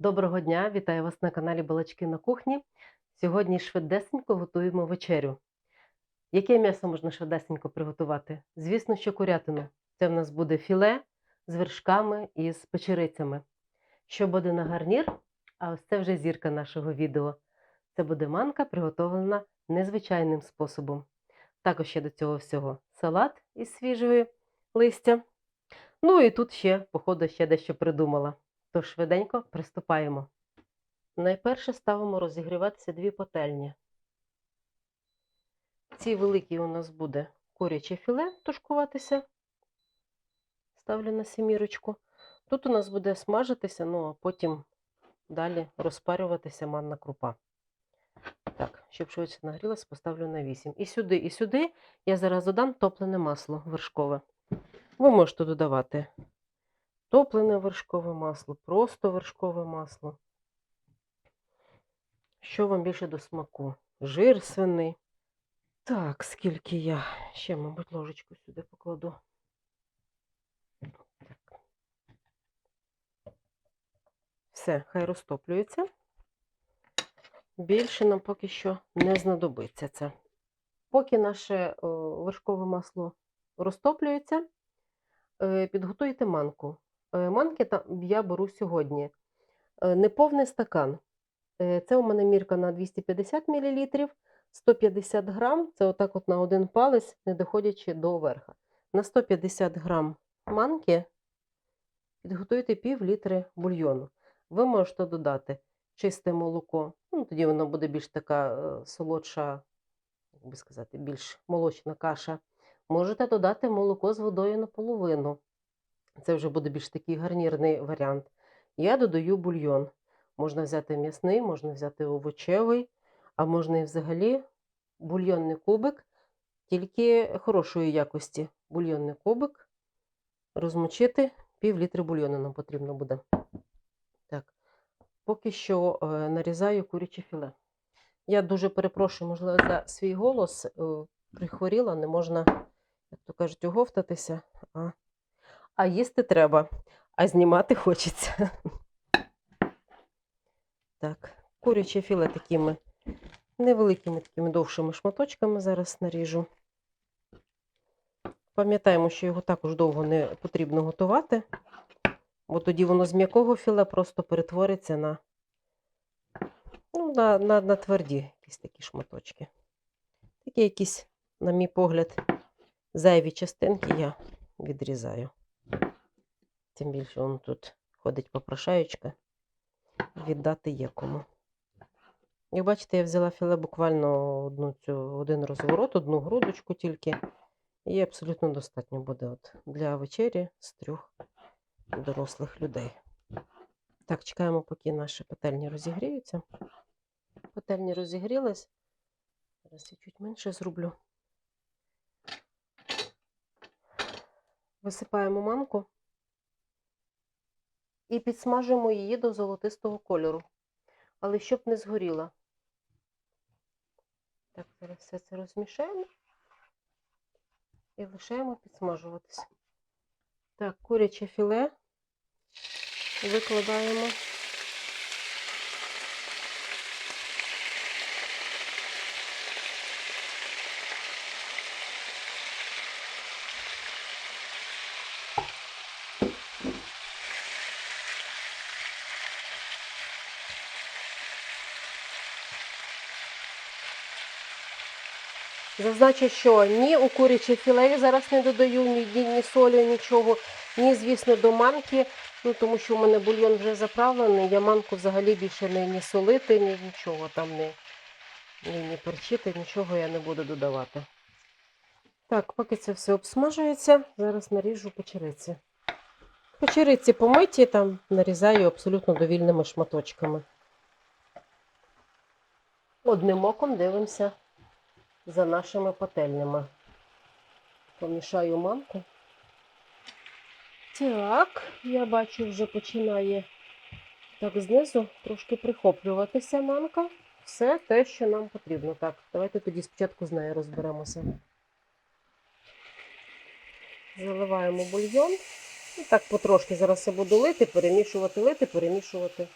Доброго дня, вітаю вас на каналі Балачки на кухні. Сьогодні швидесенько готуємо вечерю. Яке м'ясо можна швидесенько приготувати? Звісно, що курятину. Це в нас буде філе з вершками і з печерицями. Що буде на гарнір? А ось це вже зірка нашого відео. Це буде манка, приготовлена незвичайним способом. Також ще до цього всього салат із свіжої листя. Ну і тут ще, походу, ще дещо придумала. Тож швиденько приступаємо. Найперше ставимо розігріватися дві пательні. Ці великі у нас буде куряче філе тушкуватися. Ставлю на семірочку. Тут у нас буде смажитися, ну а потім далі розпарюватися манна крупа. Так, щоб швидше нагрілося, поставлю на 8. І сюди, і сюди я зараз додам топлене масло вершкове. Ви можете додавати топлене вершкове масло, просто вершкове масло. Що вам більше до смаку? Жир свиний. Так, скільки я ще, мабуть, ложечку сюди покладу. Все, хай розтоплюється. Більше нам поки що не знадобиться це. Поки наше вершкове масло розтоплюється, е, підготуйте манку. Е, Манки я беру сьогодні. Е, Неповний стакан. Е, Це у мене мірка на 250 мл, 150 грам, це отак от на один палець, не доходячи до верха. На 150 грам манки підготуйте пів літри бульйону. Ви можете додати чисте молоко, ну, тоді воно буде більш така солодша, як би сказати, більш молочна каша. Можете додати молоко з водою наполовину. Це вже буде більш такий гарнірний варіант. Я додаю бульйон. Можна взяти м'ясний, можна взяти овочевий, а можна і взагалі бульйонний кубик, тільки хорошої якості. Бульйонний кубик розмочити, пів літри бульйону нам потрібно буде. Так, поки що е, нарізаю куряче філе. Я дуже перепрошую, можливо, за свій голос е, прихворіла, не можна, як то кажуть, оговтатися. А а їсти треба, а знімати хочеться. Так, куряче філе такими невеликими такими довшими шматочками зараз наріжу. Пам'ятаємо, що його також довго не потрібно готувати, бо тоді воно з м'якого філе просто перетвориться на, ну, на, на, на тверді якісь такі шматочки. Такі якісь, на мій погляд, зайві частинки я відрізаю. Тим більше он тут ходить попрошаючка. Віддати є кому. Як бачите, я взяла філе буквально одну цю, один розворот, одну грудочку тільки. І абсолютно достатньо буде от для вечері з трьох дорослих людей. Так, чекаємо, поки наші пательні розігріються. Пательні розігрілись. Зараз я чуть менше зроблю. Висипаємо манку і підсмажуємо її до золотистого кольору, але щоб не згоріла. Так, зараз все це розмішаємо і лишаємо підсмажуватися. Так, куряче філе викладаємо. Зазначу, що ні у курячій філе зараз не додаю ні, ні, ні солі, нічого, ні, звісно, до манки, ну, тому що у мене бульйон вже заправлений, я манку взагалі більше не, не солити, ні, нічого там не, не, не перчити, нічого я не буду додавати. Так, поки це все обсмажується, зараз наріжу печериці. Печериці помиті, там нарізаю абсолютно довільними шматочками. Одним оком дивимося за нашими пательнями. Помішаю манку. Так, я бачу, вже починає так знизу трошки прихоплюватися манка. Все те, що нам потрібно. Так, давайте тоді спочатку з нею розберемося. Заливаємо бульйон. І так потрошки зараз я буду лити, перемішувати, лити, перемішувати.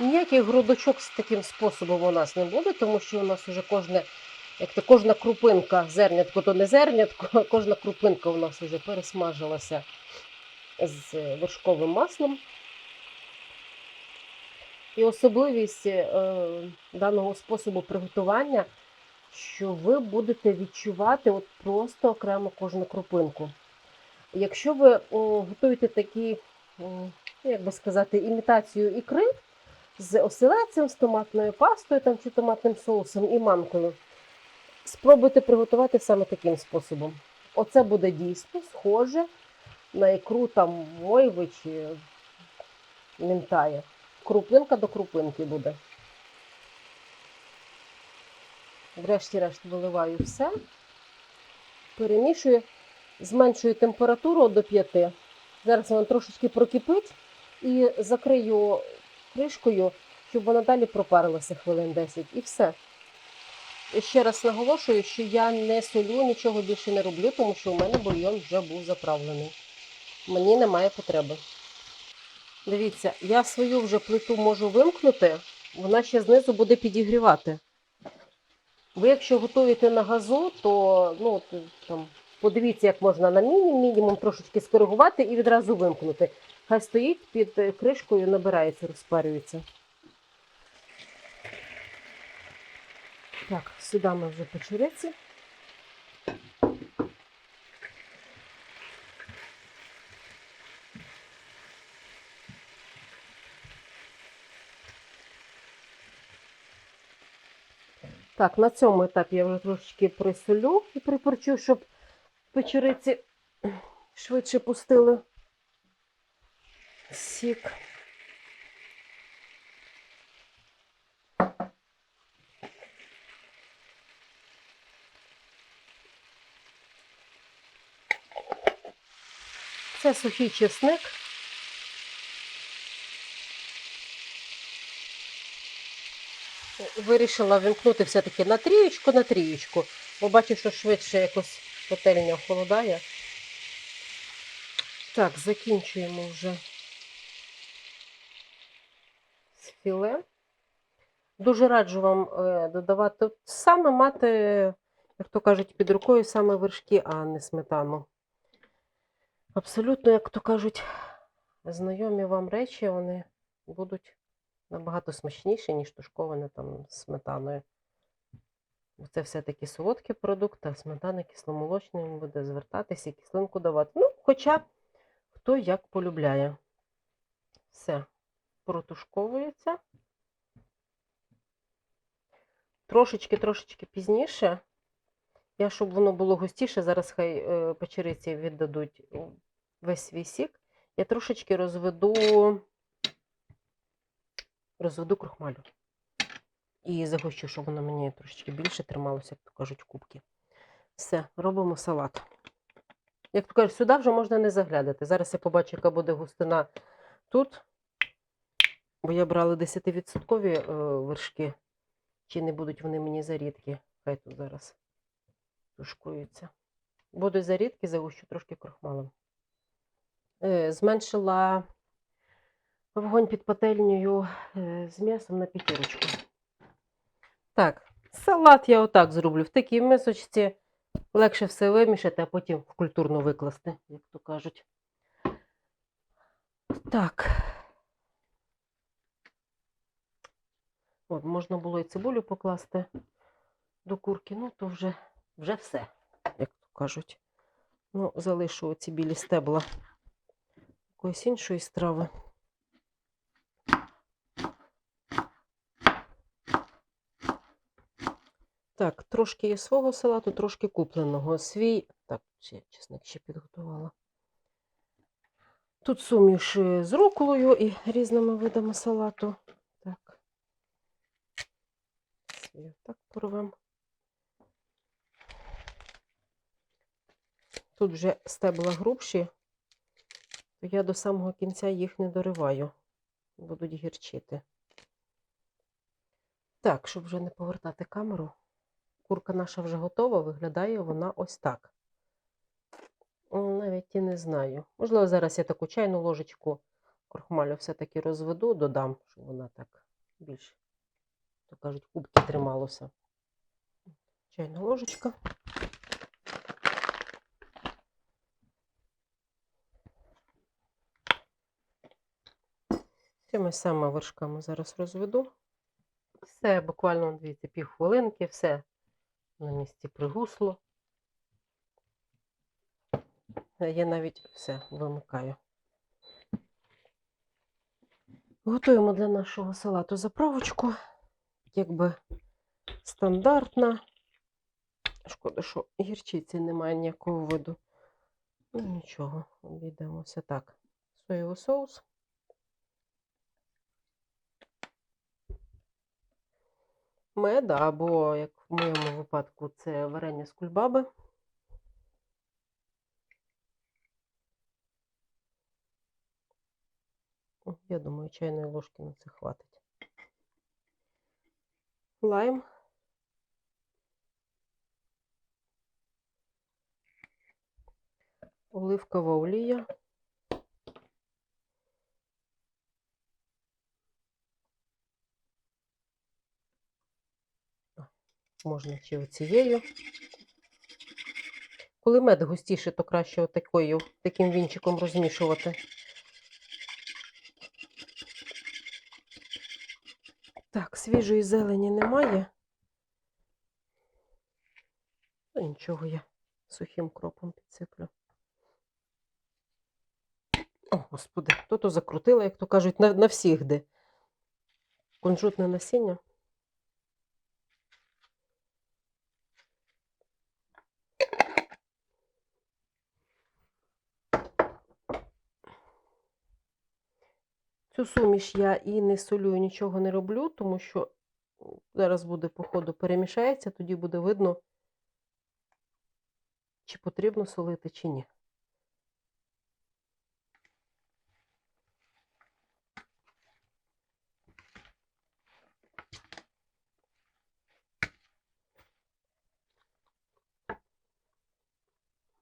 Ніяких грудочок з таким способом у нас не буде, тому що у нас вже кожне, як то кожна крупинка, зернятко то не зернятко, а кожна крупинка у нас вже пересмажилася з вершковим маслом. І особливість е, даного способу приготування, що ви будете відчувати от просто окремо кожну крупинку. Якщо ви о, готуєте такі, о, як би сказати, імітацію ікри з оселедцем, з томатною пастою там, чи томатним соусом і манкою, спробуйте приготувати саме таким способом. Оце буде дійсно схоже на ікру там мойви чи мінтая. Крупинка до крупинки буде. Врешті-решт виливаю все, перемішую, зменшую температуру до 5. Зараз вона трошечки прокипить і закрию кришкою, щоб вона далі пропарилася хвилин 10. І все. Ще раз наголошую, що я не солю, нічого більше не роблю, тому що у мене бульйон вже був заправлений. Мені немає потреби. Дивіться, я свою вже плиту можу вимкнути, вона ще знизу буде підігрівати. Ви якщо готуєте на газу, то ну, там, подивіться, як можна на мінімум, мінімум трошечки скоригувати і відразу вимкнути. Хай стоїть під е, кришкою, набирається, розпарюється. Так, сюди ми вже печериці. Так, на цьому етапі я вже трошечки присолю і приперчу, щоб печериці швидше пустили сік. Це сухий чесник. Вирішила вимкнути все-таки на трієчку, на трієчку, бо бачу, що швидше якось петельня охолодає. Так, закінчуємо вже з філе. Дуже раджу вам е, додавати саме мати, як то кажуть, під рукою саме вершки, а не сметану. Абсолютно, як то кажуть, знайомі вам речі, вони будуть набагато смачніші, ніж тушковане там сметаною. Це все-таки солодкий продукт, а сметана кисломолочний буде звертатися і кислинку давати. Ну, хоча хто як полюбляє. Все, протушковується. Трошечки-трошечки пізніше. Я, щоб воно було густіше, зараз хай е, печериці віддадуть весь свій сік. Я трошечки розведу, розведу крохмалю. І загущу, щоб воно мені трошечки більше трималося, як то кажуть, кубки. Все, робимо салат. Як то кажуть, сюди вже можна не заглядати. Зараз я побачу, яка буде густина тут. Бо я брала 10% е, вершки. Чи не будуть вони мені зарідкі? Хай тут зараз тушкуються. Будуть зарідки, загущу трошки крохмалем. Е, Зменшила вогонь під пательнею е, з м'ясом на п'ятірочку. Так, салат я отак зроблю. В такій мисочці легше все вимішати, а потім в культурну викласти, як то кажуть. Так. От, можна було і цибулю покласти до курки, ну то вже, вже все, як то кажуть. Ну, залишу оці білі стебла якоїсь іншої страви. Так, трошки є свого салату, трошки купленого. Свій. Так, ще чесник ще підготувала. Тут суміш е, з руколою і різними видами салату. Так. Свій так порвемо. Тут вже стебла грубші, то я до самого кінця їх не дориваю. Будуть гірчити. Так, щоб вже не повертати камеру. Курка наша вже готова, виглядає вона ось так. Навіть і не знаю. Можливо, зараз я таку чайну ложечку крохмалю все-таки розведу, додам, щоб вона так більш, то кажуть, кубки трималося. Чайна ложечка. Цими самими вершками зараз розведу. Все, буквально, дивіться, півхвилинки, все на місці пригусло. Е, Я навіть все вимикаю. Готуємо для нашого салату заправочку. Якби стандартна. Шкода, що гірчиці немає ніякого виду. Ну нічого, обійдемося так. Соєвий соус. Мед, або, як в моєму випадку, це варення з кульбаби. Я думаю, чайної ложки на це хватить. Лайм. Оливкова олія. Можна чи оцією. Коли мед густіше, то краще отакою, таким вінчиком розмішувати. Так, свіжої зелені немає. Ну, нічого я сухим кропом підсиплю. О, господи, то то закрутила, як то кажуть, на, на всіх де. Кунжутне насіння. Цю суміш я і не солю, і нічого не роблю, тому що зараз буде, по ходу, перемішається, тоді буде видно, чи потрібно солити, чи ні.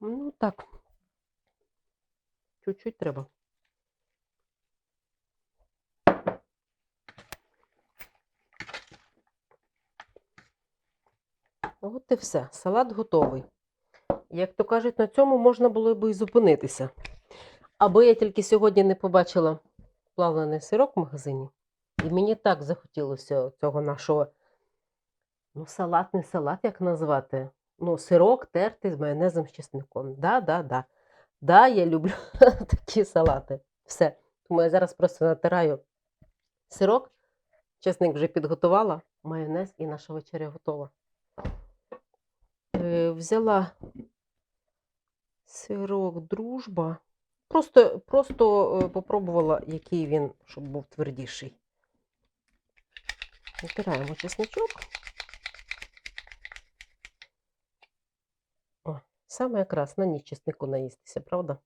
Ну, так. Чуть-чуть треба. От і все. Салат готовий. Як то кажуть, на цьому можна було б і зупинитися. Аби я тільки сьогодні не побачила плавлений сирок в магазині, і мені так захотілося цього нашого, ну, салат, не салат, як назвати. Ну, сирок тертий з майонезом з чесником. Да, да, да. Да, я люблю такі салати. Все. Тому я зараз просто натираю сирок, чесник вже підготувала, майонез і наша вечеря готова. Взяла сирок дружба. Просто, просто е, попробувала, який він, щоб був твердіший. Натираємо чесничок. О, саме якраз на ніч чеснику наїстися, правда?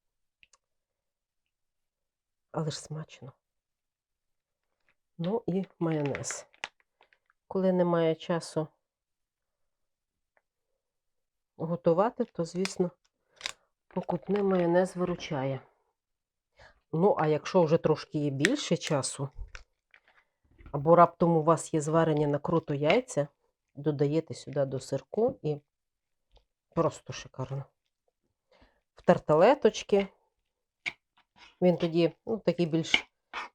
Але ж смачно. Ну і майонез. Коли немає часу готувати, то, звісно, покупний майонез виручає. Ну, а якщо вже трошки є більше часу, або раптом у вас є зварені на круто яйця, додаєте сюди до сирку і просто шикарно. В тарталеточки. Він тоді ну, такий більш,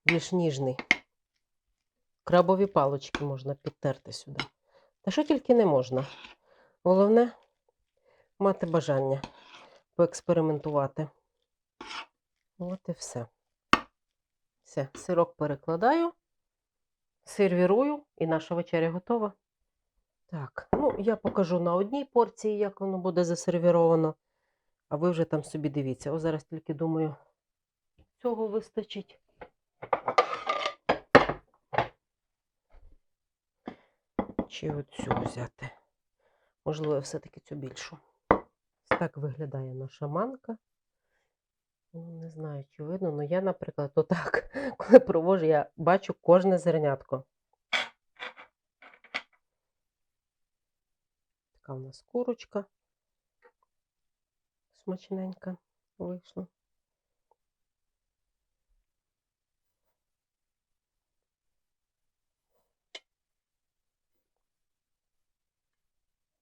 більш ніжний. Крабові палочки можна підтерти сюди. Та що тільки не можна. Головне мати бажання поекспериментувати. От і все. Все, сирок перекладаю, сервірую, і наша вечеря готова. Так, ну я покажу на одній порції, як воно буде засервіровано. А ви вже там собі дивіться. О, зараз тільки думаю, цього вистачить. Чи оцю взяти? Можливо, все-таки цю більшу так виглядає наша манка. Ну, не знаю, чи видно, але я, наприклад, отак, коли провожу, я бачу кожне зернятко. Така у нас курочка смачненька вийшла.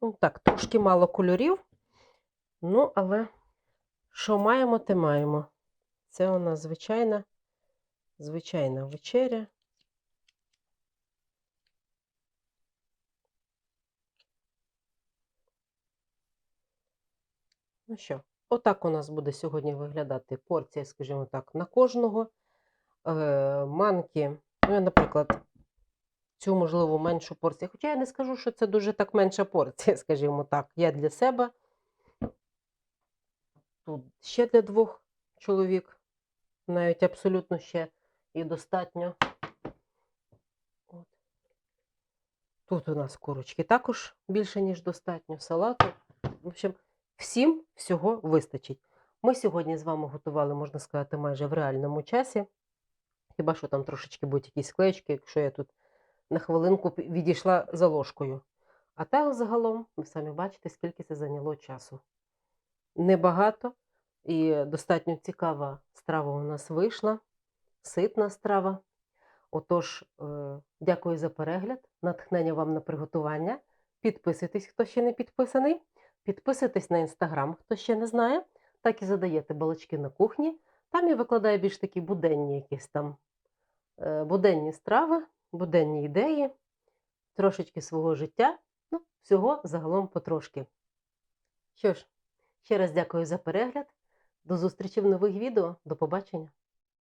Ну, так, трошки мало кольорів. Ну, але що маємо, те маємо. Це у нас звичайна, звичайна вечеря. Ну що, отак у нас буде сьогодні виглядати порція, скажімо так, на кожного. Е, манки, ну, я, наприклад, цю, можливо, меншу порцію. Хоча я не скажу, що це дуже так менша порція, скажімо так. Я для себе. Тут ще для двох чоловік. Навіть абсолютно ще і достатньо. От. Тут у нас курочки також більше, ніж достатньо. Салату. В общем, всім всього вистачить. Ми сьогодні з вами готували, можна сказати, майже в реальному часі. Хіба що там трошечки будуть якісь склеєчки, якщо я тут на хвилинку відійшла за ложкою. А так загалом, ви самі бачите, скільки це зайняло часу. Небагато і достатньо цікава страва у нас вийшла, ситна страва. Отож, е, дякую за перегляд, натхнення вам на приготування. Підписуйтесь, хто ще не підписаний. Підписуйтесь на інстаграм, хто ще не знає. Так і задаєте балачки на кухні. Там я викладаю більш такі буденні якісь там е, буденні страви, буденні ідеї, трошечки свого життя. Ну, всього загалом потрошки. Що ж, ще раз дякую за перегляд. До зустрічі в нових відео. До побачення.